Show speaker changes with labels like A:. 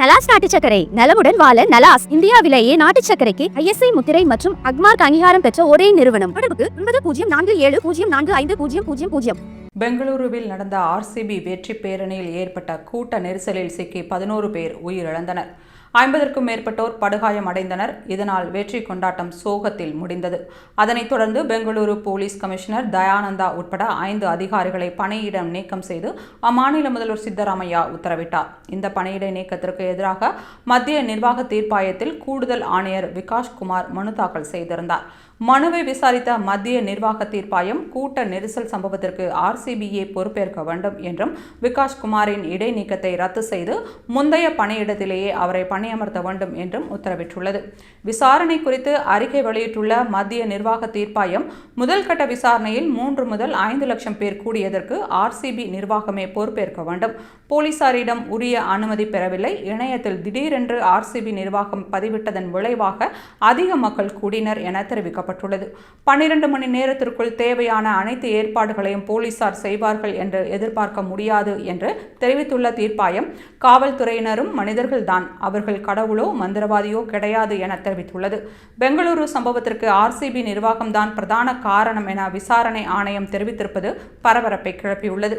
A: நலாஸ் நாட்டு சக்கரை நலமுடன் வாழ நலாஸ் இந்தியாவிலேயே நாட்டு சக்கரைக்கு ஐஎஸ்ஐ முத்திரை மற்றும் அக்மார்க் அங்கீகாரம் பெற்ற ஒரே நிறுவனம். தொடர்புக்கு ஒன்பது பூஜ்ஜியம் நான்கு ஏழு பூஜ்ஜியம் நான்கு ஐந்து பூஜ்ஜியம் பூஜ்ஜியம் பூஜ்ஜியம்.
B: பெங்களூருவில் நடந்த ஆர்சிபி வெற்றி பேரணியில் ஏற்பட்ட கூட்ட நெரிசலில் சிக்கி பதினோரு பேர் உயிரிழந்தனர். ஐம்பதற்கும் மேற்பட்டோர் படுகாயம் அடைந்தனர். இதனால் வெற்றி கொண்டாட்டம் சோகத்தில் முடிந்தது. அதனைத் தொடர்ந்து பெங்களூரு போலீஸ் கமிஷனர் தயானந்தா உட்பட ஐந்து அதிகாரிகளை பணியிடம் நீக்கம் செய்து அம்மாநில முதல்வர் சித்தராமையா உத்தரவிட்டார். இந்த பணியிடை நீக்கத்திற்கு எதிராக மத்திய நிர்வாக தீர்ப்பாயத்தில் கூடுதல் ஆணையர் விகாஷ் குமார் மனு தாக்கல் செய்திருந்தார். மனுவை விசாரித்த மத்திய நிர்வாக தீர்ப்பாயம் கூட்ட நெரிசல் சம்பவத்திற்கு ஆர்சிபிஏ பொறுப்பேற்க வேண்டும் என்றும் விகாஷ் குமாரின் இடைநீக்கத்தை ரத்து செய்து முந்தைய பணியிடத்திலேயே அவரை பணியமர்த்த வேண்டும் என்றும் உத்தரவிட்டுள்ளது. விசாரணை குறித்து அறிக்கை வெளியிட்டுள்ள மத்திய நிர்வாக தீர்ப்பாயம் முதல்கட்ட விசாரணையில் மூன்று முதல் ஐந்து லட்சம் பேர் கூடியதற்கு ஆர்சிபி நிர்வாகமே பொறுப்பேற்க வேண்டும். போலீசாரிடம் உரிய அனுமதி பெறவில்லை. இணையத்தில் திடீரென்று ஆர்சிபி நிர்வாகம் பதிவிட்டதன் விளைவாக அதிக மக்கள் கூடினர் என தெரிவிக்கப்பட்டுள்ளது. பன்னிரண்டு மணி நேரத்திற்குள் தேவையான அனைத்து ஏற்பாடுகளையும் போலீசார் செய்வார்கள் என்று எதிர்பார்க்க முடியாது என்று தெரிவித்துள்ள தீர்ப்பாயம் காவல்துறையினரும் மனிதர்கள்தான். அவர்கள் அவர்கள் கடவுளோ மந்திரவாதியோ கிடையாது என தெரிவித்துள்ளது. பெங்களூரு சம்பவத்திற்கு ஆர்சிபி நிர்வாகம்தான் பிரதான காரணம் என விசாரணை ஆணையம் தெரிவித்திருப்பது பரபரப்பை கிளப்பியுள்ளது.